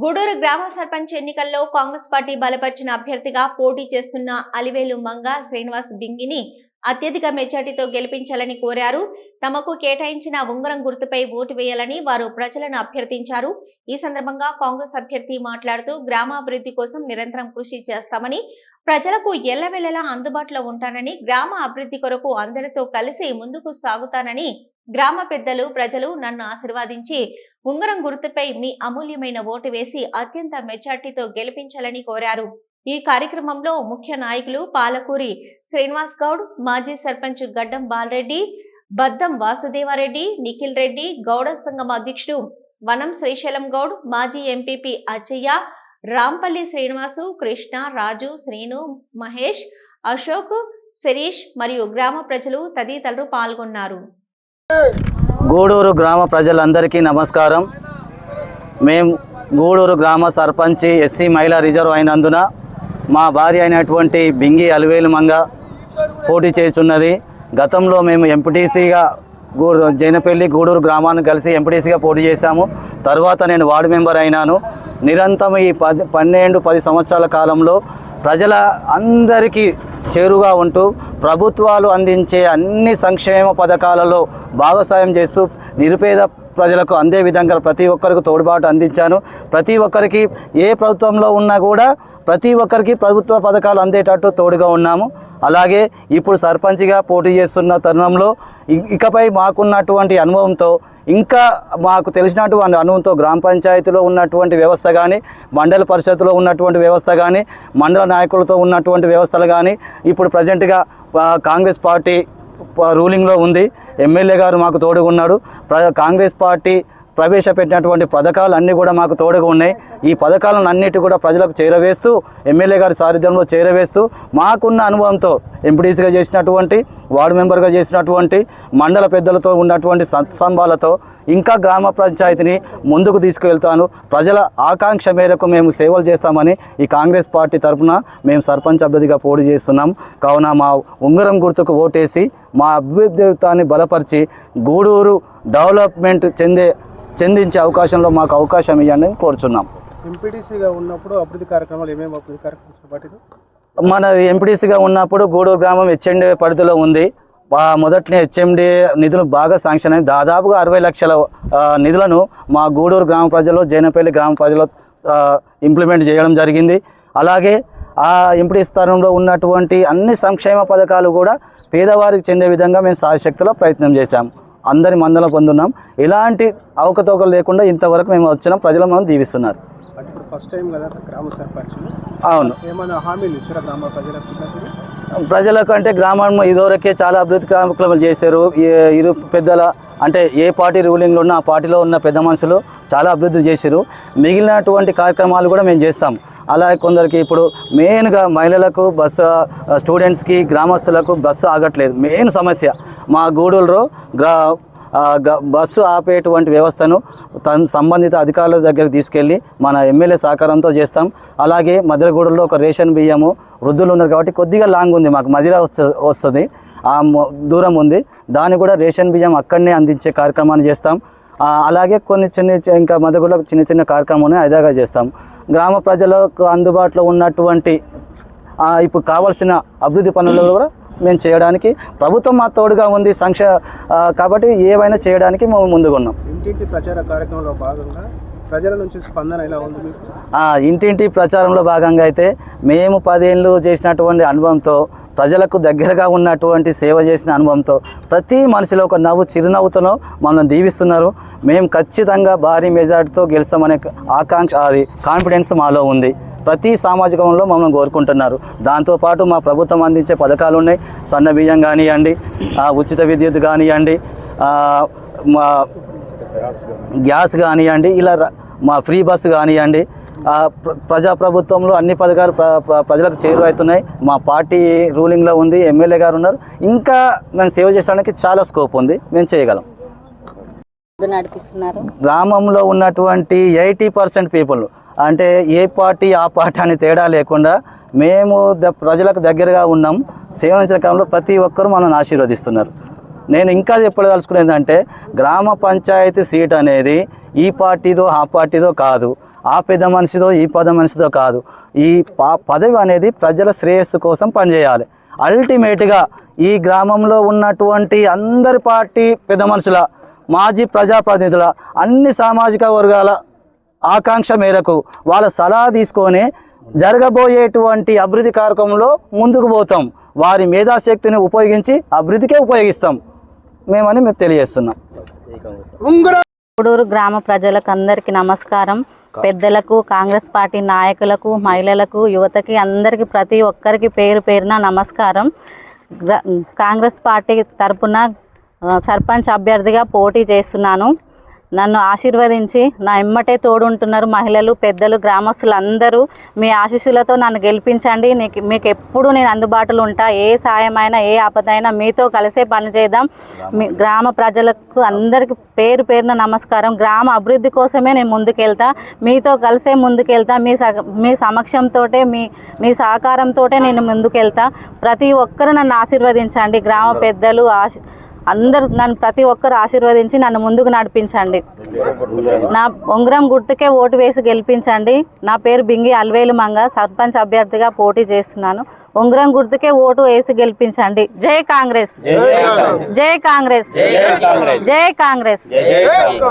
గూడూరు గ్రామ సర్పంచ్ ఎన్నికల్లో కాంగ్రెస్ పార్టీ బలపరిచిన అభ్యర్థిగా పోటీ చేస్తున్న అలివేలు మంగ శ్రీనివాస్ బింగిని అత్యధిక మెజార్టీతో గెలిపించాలని కోరారు. తమకు కేటాయించిన ఉంగరం గుర్తుపై ఓటు వేయాలని వారు ప్రజలను అభ్యర్థించారు. ఈ సందర్భంగా కాంగ్రెస్ అభ్యర్థి మాట్లాడుతూ గ్రామాభివృద్ధి కోసం నిరంతరం కృషి చేస్తామని ప్రజలకు ఎల్లవెల్లలా అందుబాటులో ఉంటానని గ్రామ అభివృద్ధి కొరకు అందరితో కలిసి ముందుకు సాగుతానని గ్రామ పెద్దలు ప్రజలు నన్ను ఆశీర్వాదించి ఉంగరం గుర్తుపై మీ అమూల్యమైన ఓటు వేసి అత్యంత మెజార్టీతో గెలిపించాలని కోరారు. ఈ కార్యక్రమంలో ముఖ్య నాయకులు పాలకూరి శ్రీనివాస్ గౌడ్ మాజీ సర్పంచ్ గడ్డం బాలరెడ్డి బద్దం వాసుదేవారెడ్డి నిఖిల్ రెడ్డి గౌడ సంఘం అధ్యక్షుడు వనం శ్రీశైలం గౌడ్ మాజీ ఎంపీపీ అచ్చయ్య రాంపల్లి శ్రీనివాసు కృష్ణ రాజు శ్రీను మహేష్ అశోక్ శిరీష్ మరియు గ్రామ ప్రజలు తదితరులు పాల్గొన్నారు. గూడూరు గ్రామ ప్రజలందరికీ నమస్కారం. మేము గూడూరు గ్రామ సర్పంచి ఎస్సీ మహిళా రిజర్వ్ అయినందున మా భార్య అయినటువంటి బింగి అలివేలు మంగ పోటీ చేస్తున్నది. గతంలో మేము ఎంపీటీసీగా గూడు జైనపల్లి గూడూరు గ్రామాన్ని కలిసి ఎంపీటీసీగా పోటీ చేశాము. తర్వాత నేను వార్డు మెంబర్ అయినాను. నిరంతరం ఈ పది పన్నెండు పది సంవత్సరాల కాలంలో ప్రజల అందరికీ చేరుగా ఉంటూ ప్రభుత్వాలు అందించే అన్ని సంక్షేమ పథకాలలో భాగస్వామ్యం చేస్తూ నిరుపేద ప్రజలకు అందే విధంగా ప్రతి ఒక్కరికి తోడ్పాటు అందించాను. ప్రతి ఒక్కరికి ఏ ప్రభుత్వంలో ఉన్నా కూడా ప్రతి ఒక్కరికి ప్రభుత్వ పథకాలు అందేటట్టు తోడుగా ఉన్నాము. అలాగే ఇప్పుడు సర్పంచ్గా పోటీ చేస్తున్న తరుణంలో ఇకపై మాకున్నటువంటి అనుభవంతో ఇంకా మాకు తెలిసినటువంటి అనుభవంతో గ్రామ పంచాయతీలో ఉన్నటువంటి వ్యవస్థ కానీ మండల పరిషత్తులో ఉన్నటువంటి వ్యవస్థ కానీ మండల నాయకులతో ఉన్నటువంటి వ్యవస్థలు కానీ ఇప్పుడు ప్రజెంట్గా కాంగ్రెస్ పార్టీ రూలింగ్లో ఉంది. ఎమ్మెల్యే గారు మాకు తోడుగున్నాడు ప్ర కాంగ్రెస్ పార్టీ ప్రవేశపెట్టినటువంటి పథకాలు అన్నీ కూడా మాకు తోడుగా ఉన్నాయి. ఈ పథకాలను అన్నిటి కూడా ప్రజలకు చేరవేస్తూ ఎమ్మెల్యే గారి సారథ్యంలో చేరవేస్తూ మాకున్న అనుభవంతో ఎంపీడీసీగా చేసినటువంటి వార్డు మెంబర్గా చేసినటువంటి మండల పెద్దలతో ఉన్నటువంటి సత్సంభాలతో ఇంకా గ్రామ పంచాయతీని ముందుకు తీసుకువెళ్తాను. ప్రజల ఆకాంక్ష మేరకు మేము సేవలు చేస్తామని ఈ కాంగ్రెస్ పార్టీ తరఫున మేము సర్పంచ్ అభ్యర్థిగా పోటీ చేస్తున్నాం. కావున మా ఉంగరం గుర్తుకు ఓటేసి మా అభ్యర్థిత్వాన్ని బలపరిచి గూడూరు డెవలప్మెంట్ చెందే చెందించే అవకాశంలో మాకు అవకాశం ఇవ్వండి కోరుచున్నాం. ఎంపీటీసీగా ఉన్నప్పుడు అభివృద్ధి కార్యక్రమాలు ఏమేమి అభివృద్ధి కార్యక్రమాలు మన ఎంపీటీసీగా ఉన్నప్పుడు గూడూరు గ్రామం హెచ్ఎండి పరిధిలో ఉంది. మొదటినే హెచ్ఎండి నిధులు బాగా శాంక్షన్ అయింది దాదాపుగా అరవై లక్షల నిధులను మా గూడూరు గ్రామ ప్రజలు జైనపల్లి గ్రామ ప్రజలు ఇంప్లిమెంట్ చేయడం జరిగింది. అలాగే ఆ ఎంపీటీ స్థానంలో ఉన్నటువంటి అన్ని సంక్షేమ పథకాలు కూడా పేదవారికి చెందే విధంగా మేము సాయశక్తిలో ప్రయత్నం చేశాం. అందరి మందలం పొందున్నాం. ఎలాంటి అవకతవకలు లేకుండా ఇంతవరకు మేము వచ్చినాం. ప్రజలు మనం దీవిస్తున్నారు. ఫస్ట్ టైం కదా సార్ గ్రామ సర్పంచ్ అవును. ఏమైనా హామీలు ఇచ్చారా గ్రామ ప్రజలకు? అంటే గ్రామం ఇదివరకే చాలా అభివృద్ధి కార్యక్రమాలు చేశారు. ఇరు పెద్దల అంటే ఏ పార్టీ రూలింగ్లో ఉన్న ఆ పార్టీలో ఉన్న పెద్ద మనుషులు చాలా అభివృద్ధి చేశారు. మిగిలినటువంటి కార్యక్రమాలు కూడా మేము చేస్తాం. అలాగే కొందరికి ఇప్పుడు మెయిన్గా మహిళలకు బస్సు స్టూడెంట్స్కి గ్రామస్తులకు బస్సు ఆగట్లేదు. మెయిన్ సమస్య మా గూడూరులో గ్రా గ- బస్సు ఆపేటువంటి వ్యవస్థను తన సంబంధిత అధికారుల దగ్గరికి తీసుకెళ్ళి మన ఎమ్మెల్యే సహకారంతో చేస్తాం. అలాగే మధురగూడలో ఒక రేషన్ బియ్యము వృద్ధులు ఉన్నారు కాబట్టి కొద్దిగా లాంగ్ ఉంది. మాకు మదిర వస్తుంది. ఆ దూరం ఉంది. దాన్ని కూడా రేషన్ బియ్యం అక్కడనే అందించే కార్యక్రమాన్ని చేస్తాం. అలాగే కొన్ని చిన్న చి- ఇంకా మధురగూడలో చిన్న చిన్న కార్యక్రమాన్ని అదాగా చేస్తాం. గ్రామ ప్రజలకు అందుబాటులో ఉన్నటువంటి ఇప్పుడు కావాల్సిన అభివృద్ధి పనులు కూడా మేము చేయడానికి ప్రభుత్వం మా తోడుగా ఉంది సంక్ష కాబట్టి ఏవైనా చేయడానికి మేము ముందుగా ఉన్నాం ఇంటింటి ప్రచార కార్యక్రమంలో భాగంగా ప్రజల నుంచి స్పందన ఎలా ఉంది ఇంటింటి ప్రచారంలో భాగంగా అయితే మేము పదేళ్ళు చేసినటువంటి అనుభవంతో ప్రజలకు దగ్గరగా ఉన్నటువంటి సేవ చేసిన అనుభవంతో ప్రతి మనిషిలో ఒక నవ్వు చిరునవ్వుతోనో మమ్మల్ని దీవిస్తున్నారు. మేము ఖచ్చితంగా భారీ మెజార్టీతో గెలుస్తామనే ఆకాంక్ష అది కాన్ఫిడెన్స్ మాలో ఉంది. ప్రతి సామాజికంలో మమ్మల్ని కోరుకుంటున్నారు. దాంతోపాటు మా ప్రభుత్వం అందించే పథకాలు ఉన్నాయి. సన్న బియ్యం కానివ్వండి ఉచిత విద్యుత్ కానివ్వండి మా గ్యాస్ కానివ్వండి. ఇలా మా ఫ్రీ బస్సు కానివ్వండి ప్రజాప్రభుత్వంలో అన్ని పథకాలు ప్ర- ప్ర- ప్రజలకు చేరువవుతున్నాయి. మా పార్టీ రూలింగ్లో ఉంది ఎమ్మెల్యే గారు ఉన్నారు. ఇంకా మేము సేవ చేసడానికి చాలా స్కోప్ ఉంది. మేము చేయగలం. నడిపిస్తున్నారు. గ్రామంలో ఉన్నటువంటి ఎయిటీ పర్సెంట్ పీపుల్ అంటే ఏ పార్టీ ఆ పార్టీ అని తేడా లేకుండా మేము ద ప్రజలకు దగ్గరగా ఉన్నాం. సేవించిన కాలంలో ప్రతి ఒక్కరూ మనల్ని ఆశీర్వదిస్తున్నారు. నేను ఇంకా చెప్పదలుచుకునేది ఏంటంటే గ్రామ పంచాయతీ సీట్ అనేది ఈ పార్టీదో ఆ పార్టీదో కాదు. ఆ పెద్ద మనిషిదో ఈ పెద్ద మనిషిదో కాదు. ఈ ప- పదవి అనేది ప్రజల శ్రేయస్సు కోసం పనిచేయాలి. అల్టిమేట్గా ఈ గ్రామంలో ఉన్నటువంటి అందరి పార్టీ పెద్ద మనుషుల మాజీ ప్రజాప్రతినిధుల అన్ని సామాజిక వర్గాల ఆకాంక్ష మేరకు వాళ్ళ సలహా తీసుకొని జరగబోయేటువంటి అభివృద్ధి కార్యక్రమంలో ముందుకు పోతాం. వారి మేధాశక్తిని ఉపయోగించి అభివృద్ధికే ఉపయోగిస్తాం. మేమని మేము తెలియజేస్తున్నాం. గూడూరు గ్రామ ప్రజలకు అందరికీ నమస్కారం. పెద్దలకు కాంగ్రెస్ పార్టీ నాయకులకు మహిళలకు యువతకి అందరికీ ప్రతి ఒక్కరికి పేరు పేరున నమస్కారం. గ్ర- కాంగ్రెస్ పార్టీ తరపున సర్పంచ్ అభ్యర్థిగా పోటీ చేస్తున్నాను. నన్ను ఆశీర్వదించి నా ఎమ్మటే తోడుంటున్నారు మహిళలు పెద్దలు గ్రామస్తులు అందరూ మీ ఆశీస్సులతో నన్ను గెలిపించండి. నీకు మీకు ఎప్పుడు నేను అందుబాటులో ఉంటా. ఏ సాయమైనా ఏ ఆపదైనా మీతో కలిసే పని చేద్దాం. మీ గ్రామ ప్రజలకు అందరికి పేరు పేరున నమస్కారం. గ్రామ అభివృద్ధి కోసమే నేను ముందుకెళ్తా. మీతో కలిసే ముందుకెళ్తా. మీ సగ మీ సమక్షంతో మీ మీ సహకారంతో నేను ముందుకెళ్తా. ప్రతి ఒక్కరు నన్ను ఆశీర్వదించండి. గ్రామ పెద్దలు ఆశ అందరూ నన్ను ప్రతి ఒక్కరు ఆశీర్వదించి నన్ను ముందుకు నడిపించండి. నా ఉంగరం గుర్తుకే ఓటు వేసి గెలిపించండి. నా పేరు బింగి అల్వేలు మంగ సర్పంచ్ అభ్యర్థిగా పోటీ చేస్తున్నాను. ఉంగరం గుర్తుకే ఓటు వేసి గెలిపించండి. జై కాంగ్రెస్. జై కాంగ్రెస్. జై కాంగ్రెస్.